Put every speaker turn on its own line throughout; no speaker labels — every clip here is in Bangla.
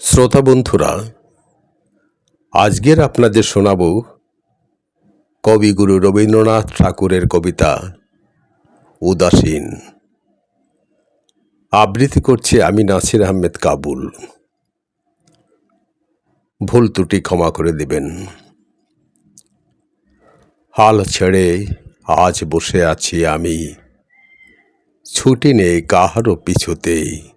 শ্রোতা বন্ধুরা আজকের আপনাদের শোনাব কবিগুরু রবীন্দ্রনাথ ঠাকুরের কবিতা উদাসীন। আবৃত্তি করছে আমি নাসির আহমেদ কাবুল। ভুল ত্রুটি ক্ষমা করে দেবেন। হাল ছেড়ে আজ বসে আছি আমি। ছুটি নেই কাহারও পিছুতেই।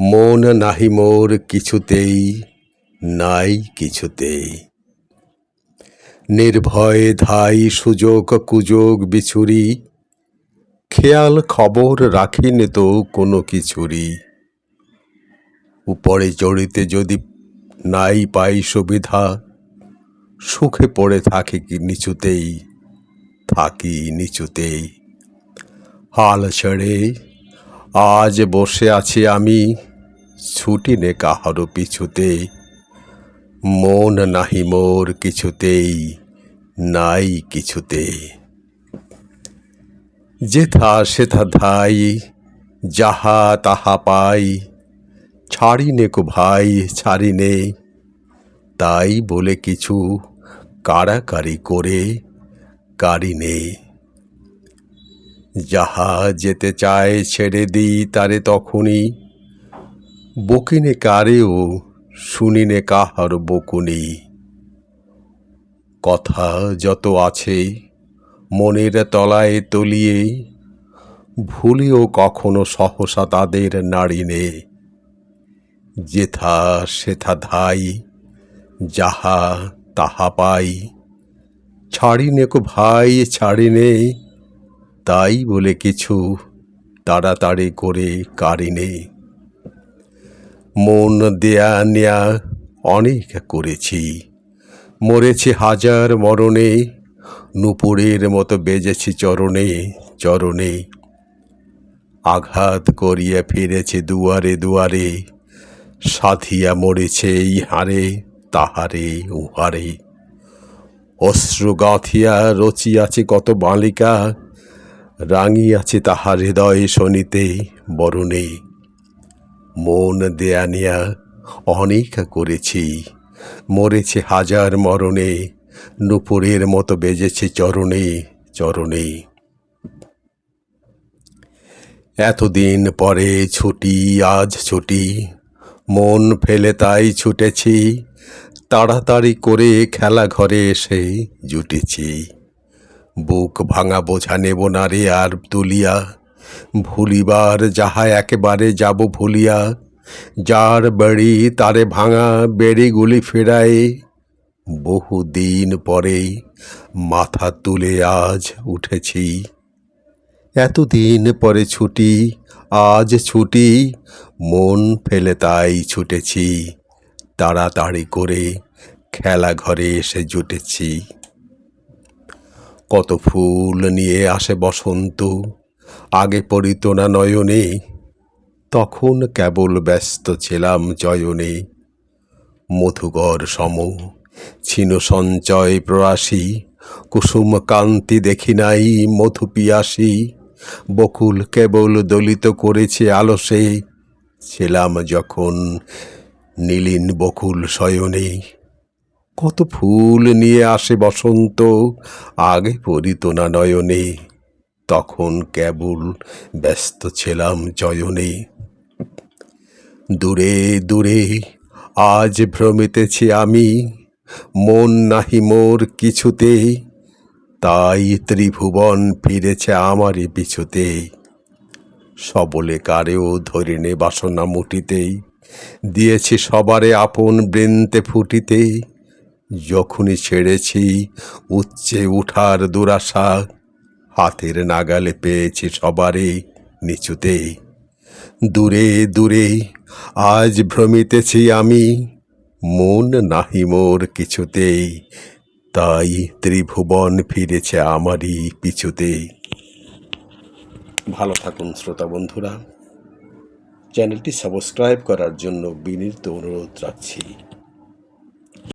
মন নাহি মোর কিছুতেই, নাই কিছুতেই। নির্ভয় ধাই সুযোগ কুযোগ বিছুরি, খেয়াল খবর রাখিনে তো কোনো কিছুরই। উপরে চড়িতে যদি নাই পাই সুবিধা, সুখে পড়ে থাকি কি নিচুতেই, থাকি নিচুতেই। হাল ছেড়ে আজ বসে আছি আমি ছুটি নে কাহারও পিছুতেই। মন নাহি মোর কিছুতেই, নাই কিছুতে যেথা সেথা ধাই, যাহা তাহা পাই ছাড়ি নে কো ভাই ছাড়ি নে তাই বলে কিছু কাড়াকাড়ি করে কারি নে যাহা যেতে চায় ছেড়ে দিই তারে তখনই। বকিনে কারেও শুনিনে কাহার বকুনি কথা যত আছে মনের তলায় তলিয়ে, ভুলিও কখনো সহসা তাদের নাড়িনে যেথা সেথা ধাই, যাহা তাহা পাই, ছাড়িনে কো ভাই ছাড়িনে, তাই বলে কিছু তাড়াতাড়ি করে কারিনে মন দেয়া নেয়া অনেক করেছি। মরেছি হাজার মরণে, নুপুরের মতো বেজেছি চরণে চরণে। আঘাত করিয়া ফিরেছে দুয়ারে দুয়ারে, সাধিয়া মরেছে ইহারে, তাহারে উহারে। অশ্রু গাঁথিয়া রচিয়াছে কত বালিকা, রাঙিয়াছে তাহার হৃদয় শনিতে বরণে। মন দেয়া নেয়া অনেক করেছি। মরেছে হাজার মরণে, নুপুরের মতো বেজেছে চরণে চরণে। এতদিন পরে ছুটি, আজ ছুটি, মন ফেলে তাই ছুটেছি, তাড়াতাড়ি করে খেলা ঘরে এসে জুটেছি। বুক ভাঙা বোঝা নেব না রে আর তুলিয়া ভুলিবার যাহা একেবারে যাব ভুলিয়া, যার বেড়ি তারে ভাঙা বেড়িগুলি ফেরায়, বহুদিন পরে মাথা তুলে আজ উঠেছি। এতদিন পরে ছুটি, আজ ছুটি, মন ফেলে তাই ছুটেছি, তাড়াতাড়ি করে খেলা ঘরে এসে জুটেছি। কত ফুল নিয়ে আসে বসন্ত আগে পড়িত না নয়নে, তখন কেবল ব্যস্ত ছিলাম চয়নে। মধুকর সম ছিন সঞ্চয় প্রয়াসী, কুসুম কান্তি দেখি নাই মধু পিয়াসী। বকুল কেবল দলিত করেছে আলসে, ছিলাম যখন নীলিন বকুল শয়নে। কত ফুল নিয়ে আসে বসন্ত, আগে পড়িত না নয়নে। তখন কেবল ব্যস্ত ছিলাম চয়নে দূরে দূরে, আজ ভ্রমিতেছি আমি। মন নাহি মোর কিছুতে, তাই ত্রিভুবন ফিরেছে আমারই পিছুতে। সবলে কারেও ধরিনে বাসনা মুটিতেই দিয়েছি সবারে আপন বৃন্তে ফুটিতে। যখনই ছেড়েছি, উচ্চে উঠার দুরাশা হাতের নাগালে পেয়েছি সবারই নিচুতে দূরে দূরে, আজ ভ্রমিতেছি আমি, মন নাহি মোর কিছুতেই, তাই ত্রিভুবন ফিরেছে আমারই পিছুতে ভালো থাকুন শ্রোতা বন্ধুরা, চ্যানেলটি সাবস্ক্রাইব করার জন্য বিনীত অনুরোধ রাখছি।